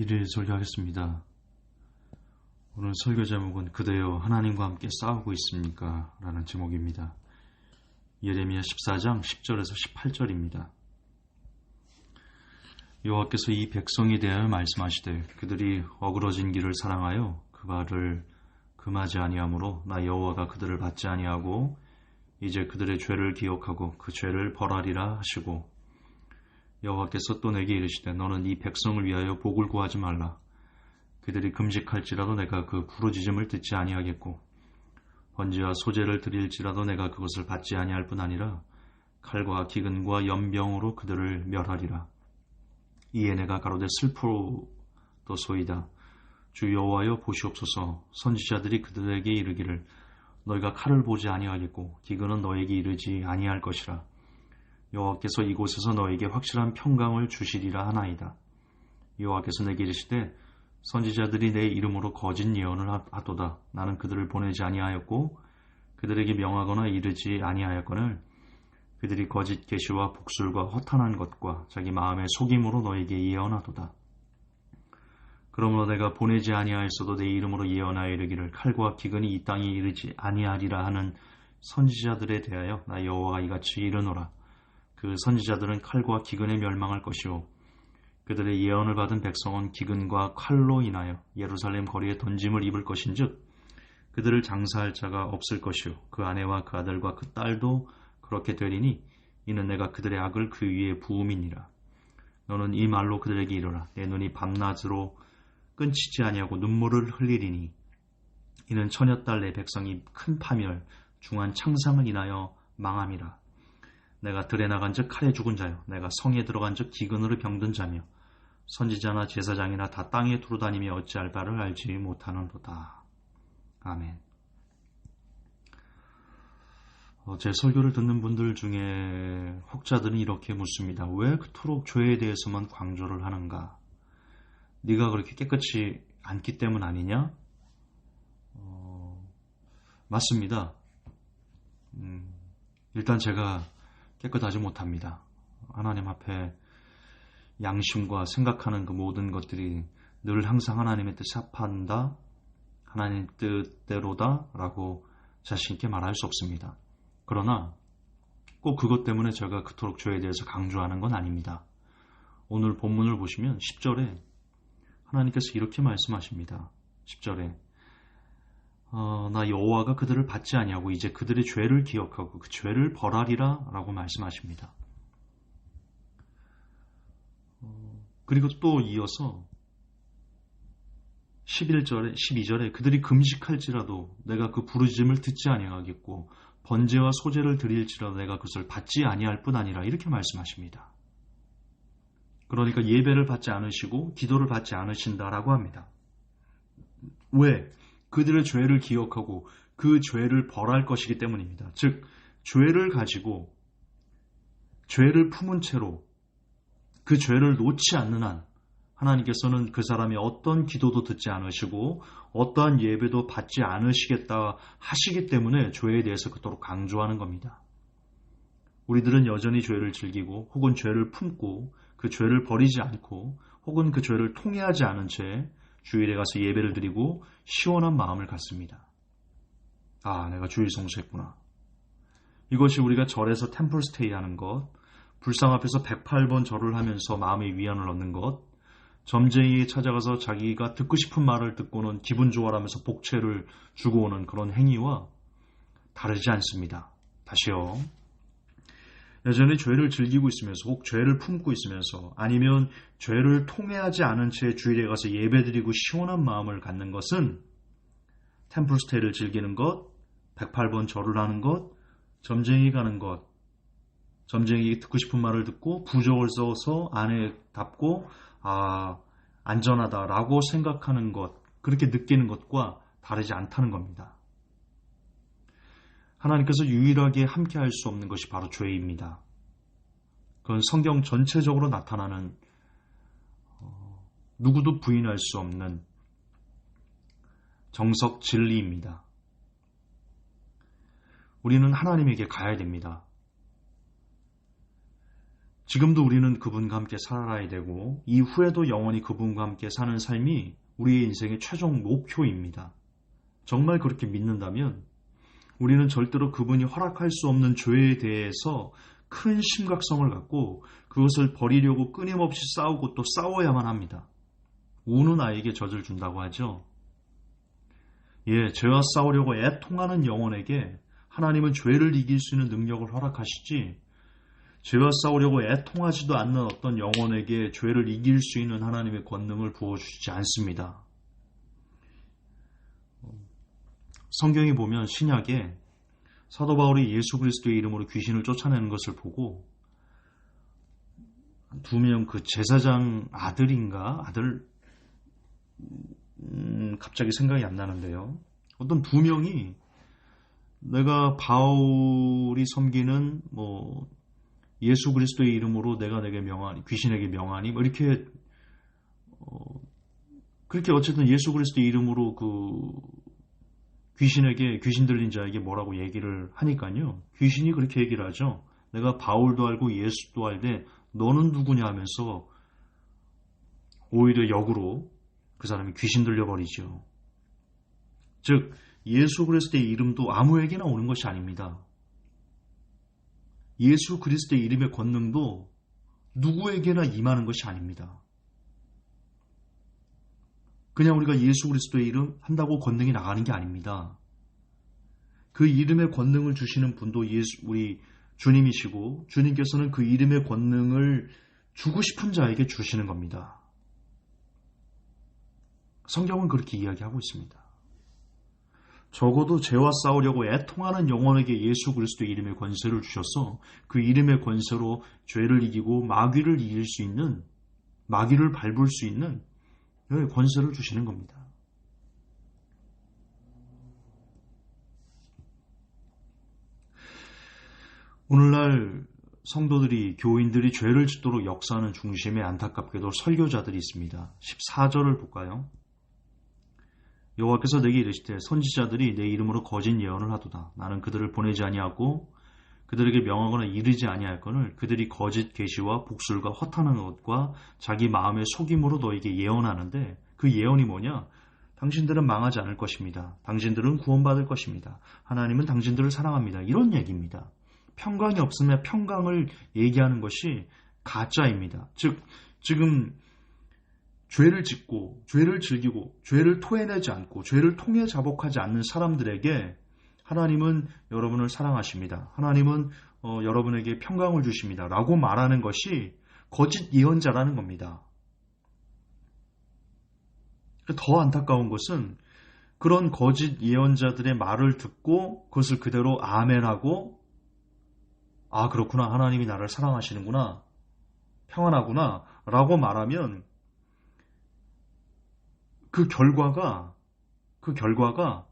일일 설교하겠습니다. 오늘 설교 제목은 그대여 하나님과 함께 싸우고 있습니까? 라는 제목입니다. 예레미야 14장 10절에서 18절입니다. 여호와께서 이 백성에 대하여 말씀하시되 그들이 어그러진 길을 사랑하여 그 발을 금하지 아니하므로 나 여호와가 그들을 받지 아니하고 이제 그들의 죄를 기억하고 그 죄를 벌하리라 하시고 여호와께서 또 내게 이르시되 너는 이 백성을 위하여 복을 구하지 말라. 그들이 금식할지라도 내가 그 부르짖음을 듣지 아니하겠고 번지와 소재를 드릴지라도 내가 그것을 받지 아니할 뿐 아니라 칼과 기근과 연병으로 그들을 멸하리라. 이에 내가 가로되 슬프도소이다. 주 여호와여 보시옵소서. 선지자들이 그들에게 이르기를 너희가 칼을 보지 아니하겠고 기근은 너에게 이르지 아니할 것이라 여호와께서 이곳에서 너에게 확실한 평강을 주시리라 하나이다. 여호와께서 내게 이르시되 선지자들이 내 이름으로 거짓 예언을 하도다. 나는 그들을 보내지 아니하였고 그들에게 명하거나 이르지 아니하였거늘 그들이 거짓 계시와 복술과 허탄한 것과 자기 마음의 속임으로 너에게 예언하도다. 그러므로 내가 보내지 아니하였어도 내 이름으로 예언하여 이르기를 칼과 기근이 이 땅에 이르지 아니하리라 하는 선지자들에 대하여 나 여호와가 이같이 이르노라. 그 선지자들은 칼과 기근에 멸망할 것이요. 그들의 예언을 받은 백성은 기근과 칼로 인하여 예루살렘 거리에 던짐을 입을 것인즉 그들을 장사할 자가 없을 것이요. 그 아내와 그 아들과 그 딸도 그렇게 되리니 이는 내가 그들의 악을 그 위에 부음이니라. 너는 이 말로 그들에게 이르라. 내 눈이 밤낮으로 끊치지 아니하고 눈물을 흘리리니 이는 처녀딸 내 백성이 큰 파멸 중한 창상을 인하여 망함이라 내가 들에 나간 즉 칼에 죽은 자요 내가 성에 들어간 즉 기근으로 병든 자며 선지자나 제사장이나 다 땅에 두루다니며 어찌할 바를 알지 못하는도다. 아멘. 어, 제 설교를 듣는 분들 중에 혹자들은 이렇게 묻습니다. 왜 그토록 죄에 대해서만 강조를 하는가? 네가 그렇게 깨끗이 않기 때문 아니냐? 어, 맞습니다. 음, 일단 제가 깨끗하지 못합니다. 하나님 앞에 양심과 생각하는 그 모든 것들이 늘 항상 하나님의 뜻에 합한다, 하나님 뜻대로다 라고 자신있게 말할 수 없습니다. 그러나 꼭 그것 때문에 제가 그토록 죄에 대해서 강조하는 건 아닙니다. 오늘 본문을 보시면 10절에 하나님께서 이렇게 말씀하십니다. 10절에 어, 나 여호와가 그들을 받지 아니하고 이제 그들의 죄를 기억하고 그 죄를 벌하리라 라고 말씀하십니다. 어, 그리고 또 이어서 11절에 12절에 그들이 금식할지라도 내가 그 부르짖음을 듣지 아니하겠고 번제와 소제를 드릴지라도 내가 그것을 받지 아니할 뿐 아니라 이렇게 말씀하십니다. 그러니까 예배를 받지 않으시고 기도를 받지 않으신다라고 합니다. 왜? 그들의 죄를 기억하고 그 죄를 벌할 것이기 때문입니다. 즉, 죄를 가지고 죄를 품은 채로 그 죄를 놓지 않는 한 하나님께서는 그 사람이 어떤 기도도 듣지 않으시고 어떠한 예배도 받지 않으시겠다 하시기 때문에 죄에 대해서 그토록 강조하는 겁니다. 우리들은 여전히 죄를 즐기고 혹은 죄를 품고 그 죄를 버리지 않고 혹은 그 죄를 통해하지 않은 채 주일에 가서 예배를 드리고 시원한 마음을 갖습니다. 아, 내가 주일 성수했구나. 이것이 우리가 절에서 템플 스테이 하는 것, 불상 앞에서 108번 절을 하면서 마음의 위안을 얻는 것, 점쟁이에 찾아가서 자기가 듣고 싶은 말을 듣고는 기분 좋아하면서 복채를 주고 오는 그런 행위와 다르지 않습니다. 다시요. 여전히 죄를 즐기고 있으면서 혹 죄를 품고 있으면서 아니면 죄를 통해하지 않은 채 주일에 가서 예배드리고 시원한 마음을 갖는 것은 템플스테이를 즐기는 것, 108번 절을 하는 것, 점쟁이 가는 것, 점쟁이 듣고 싶은 말을 듣고 부적을 써서 안에 답고 아 안전하다라고 생각하는 것, 그렇게 느끼는 것과 다르지 않다는 겁니다. 하나님께서 유일하게 함께 할 수 없는 것이 바로 죄입니다. 그건 성경 전체적으로 나타나는 어, 누구도 부인할 수 없는 정석 진리입니다. 우리는 하나님에게 가야 됩니다. 지금도 우리는 그분과 함께 살아야 되고 이후에도 영원히 그분과 함께 사는 삶이 우리의 인생의 최종 목표입니다. 정말 그렇게 믿는다면 우리는 절대로 그분이 허락할 수 없는 죄에 대해서 큰 심각성을 갖고 그것을 버리려고 끊임없이 싸우고 또 싸워야만 합니다. 우는 아이에게 젖을 준다고 하죠. 예, 죄와 싸우려고 애통하는 영혼에게 하나님은 죄를 이길 수 있는 능력을 허락하시지 죄와 싸우려고 애통하지도 않는 어떤 영혼에게 죄를 이길 수 있는 하나님의 권능을 부어주시지 않습니다. 성경에 보면 신약에 사도 바울이 예수 그리스도의 이름으로 귀신을 쫓아내는 것을 보고 두 명 그 제사장 아들인가 아들 음, 갑자기 생각이 안 나는데요. 어떤 두 명이 내가 바울이 섬기는 뭐 예수 그리스도의 이름으로 내가 내게 명하니 귀신에게 명하니 뭐 이렇게 어, 그렇게 어쨌든 예수 그리스도의 이름으로 그 귀신에게 귀신 들린 자에게 뭐라고 얘기를 하니까요. 귀신이 그렇게 얘기를 하죠. 내가 바울도 알고 예수도 알되 너는 누구냐 하면서 오히려 역으로 그 사람이 귀신 들려버리죠. 즉 예수 그리스도의 이름도 아무에게나 오는 것이 아닙니다. 예수 그리스도의 이름의 권능도 누구에게나 임하는 것이 아닙니다. 그냥 우리가 예수 그리스도의 이름 한다고 권능이 나가는 게 아닙니다. 그 이름의 권능을 주시는 분도 예수 우리 주님이시고 주님께서는 그 이름의 권능을 주고 싶은 자에게 주시는 겁니다. 성경은 그렇게 이야기하고 있습니다. 적어도 죄와 싸우려고 애통하는 영혼에게 예수 그리스도의 이름의 권세를 주셔서 그 이름의 권세로 죄를 이기고 마귀를 이길 수 있는 마귀를 밟을 수 있는 권세를 주시는 겁니다. 오늘날 성도들이 교인들이 죄를 짓도록 역사하는 중심에 안타깝게도 설교자들이 있습니다. 14절을 볼까요? 여호와께서 내게 이르시되 선지자들이 내 이름으로 거짓 예언을 하도다. 나는 그들을 보내지 아니하고 그들에게 명하거나 이르지 아니할거늘 그들이 거짓 계시와 복술과 허탄한 것과 자기 마음의 속임으로 너에게 예언하는데 그 예언이 뭐냐? 당신들은 망하지 않을 것입니다. 당신들은 구원받을 것입니다. 하나님은 당신들을 사랑합니다. 이런 얘기입니다. 평강이 없으면 평강을 얘기하는 것이 가짜입니다. 즉 지금 죄를 짓고 죄를 즐기고 죄를 토해내지 않고 죄를 통해 자복하지 않는 사람들에게 하나님은 여러분을 사랑하십니다. 하나님은 어, 여러분에게 평강을 주십니다. 라고 말하는 것이 거짓 예언자라는 겁니다. 더 안타까운 것은 그런 거짓 예언자들의 말을 듣고 그것을 그대로 아멘하고 아 그렇구나 하나님이 나를 사랑하시는구나 평안하구나 라고 말하면 그 결과가 그 결과가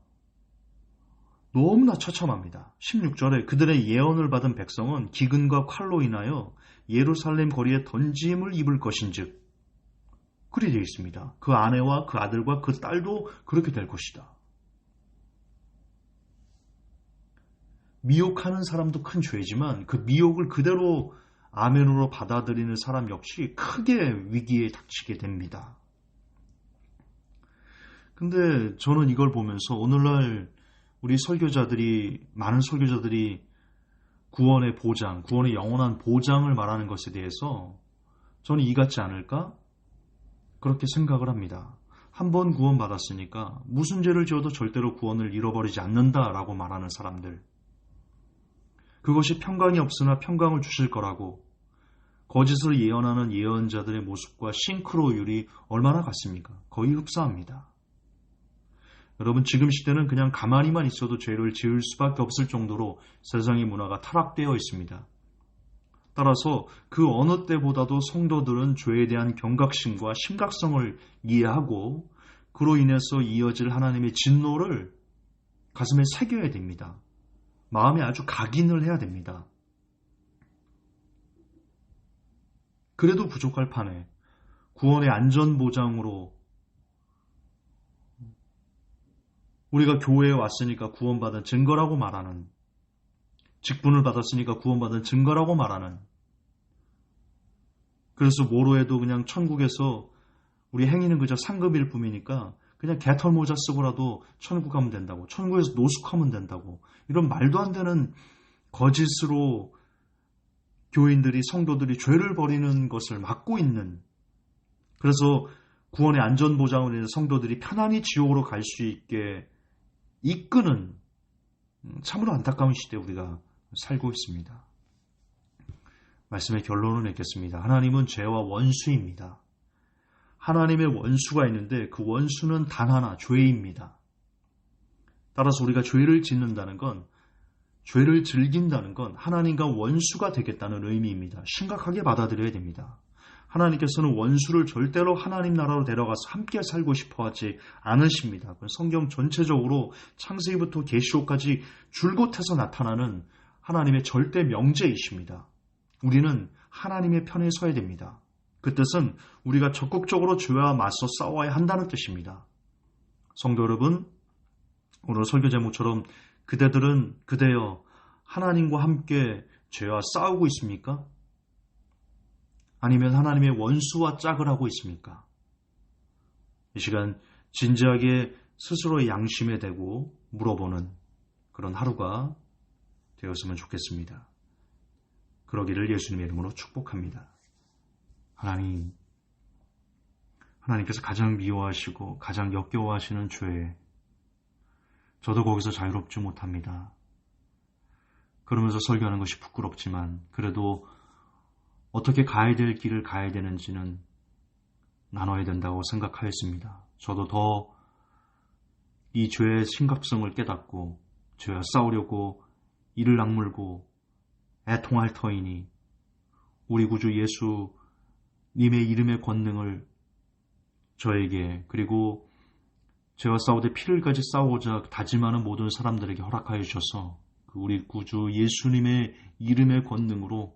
너무나 처참합니다. 16절에 그들의 예언을 받은 백성은 기근과 칼로 인하여 예루살렘 거리에 던짐을 입을 것인즉 그리 되어 있습니다. 그 아내와 그 아들과 그 딸도 그렇게 될 것이다. 미혹하는 사람도 큰 죄지만 그 미혹을 그대로 아멘으로 받아들이는 사람 역시 크게 위기에 닥치게 됩니다. 근데 저는 이걸 보면서 오늘날 우리 설교자들이 많은 설교자들이 구원의 보장, 구원의 영원한 보장을 말하는 것에 대해서 저는 이 같지 않을까? 그렇게 생각을 합니다. 한 번 구원받았으니까 무슨 죄를 지어도 절대로 구원을 잃어버리지 않는다라고 말하는 사람들. 그것이 평강이 없으나 평강을 주실 거라고 거짓을 예언하는 예언자들의 모습과 싱크로율이 얼마나 같습니까? 거의 흡사합니다. 여러분 지금 시대는 그냥 가만히만 있어도 죄를 지을 수밖에 없을 정도로 세상의 문화가 타락되어 있습니다. 따라서 그 어느 때보다도 성도들은 죄에 대한 경각심과 심각성을 이해하고 그로 인해서 이어질 하나님의 진노를 가슴에 새겨야 됩니다. 마음에 아주 각인을 해야 됩니다. 그래도 부족할 판에 구원의 안전보장으로 우리가 교회에 왔으니까 구원받은 증거라고 말하는 직분을 받았으니까 구원받은 증거라고 말하는 그래서 뭐로 해도 그냥 천국에서 우리 행위는 그저 상급일 뿐이니까 그냥 개털 모자 쓰고라도 천국 가면 된다고 천국에서 노숙하면 된다고 이런 말도 안 되는 거짓으로 교인들이 성도들이 죄를 버리는 것을 막고 있는 그래서 구원의 안전 보장을 위해 성도들이 편안히 지옥으로 갈 수 있게 이끄는 음, 참으로 안타까운 시대에 우리가 살고 있습니다. 말씀의 결론을 맺겠습니다. 하나님은 죄와 원수입니다. 하나님의 원수가 있는데 그 원수는 단 하나, 죄입니다. 따라서 우리가 죄를 짓는다는 건, 죄를 즐긴다는 건 하나님과 원수가 되겠다는 의미입니다. 심각하게 받아들여야 됩니다. 하나님께서는 원수를 절대로 하나님 나라로 데려가서 함께 살고 싶어 하지 않으십니다. 성경 전체적으로 창세기부터 계시록까지 줄곧 해서 나타나는 하나님의 절대 명제이십니다. 우리는 하나님의 편에 서야 됩니다. 그 뜻은 우리가 적극적으로 죄와 맞서 싸워야 한다는 뜻입니다. 성도 여러분, 오늘 설교 제목처럼 그대들은 그대여 하나님과 함께 죄와 싸우고 있습니까? 아니면 하나님의 원수와 짝을 하고 있습니까? 이 시간 진지하게 스스로의 양심에 대고 물어보는 그런 하루가 되었으면 좋겠습니다. 그러기를 예수님의 이름으로 축복합니다. 하나님, 하나님께서 가장 미워하시고 가장 역겨워하시는 죄, 저도 거기서 자유롭지 못합니다. 그러면서 설교하는 것이 부끄럽지만 그래도 어떻게 가야 될 길을 가야 되는지는 나눠야 된다고 생각하였습니다. 저도 더 이 죄의 심각성을 깨닫고 죄와 싸우려고 이를 악물고 애통할 터이니 우리 구주 예수 님의 이름의 권능을 저에게 그리고 죄와 싸우되 피를 까지 싸우고자 다짐하는 모든 사람들에게 허락하여 주셔서 그 우리 구주 예수님의 이름의 권능으로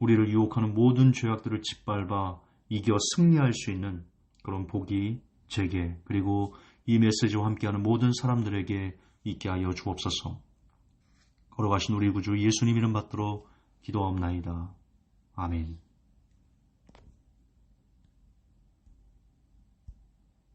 우리를 유혹하는 모든 죄악들을 짓밟아 이겨 승리할 수 있는 그런 복이 제게 그리고 이 메시지와 함께하는 모든 사람들에게 있게 하여 주옵소서. 걸어가신 우리 구주 예수님 이름 받들어 기도하옵나이다. 아멘.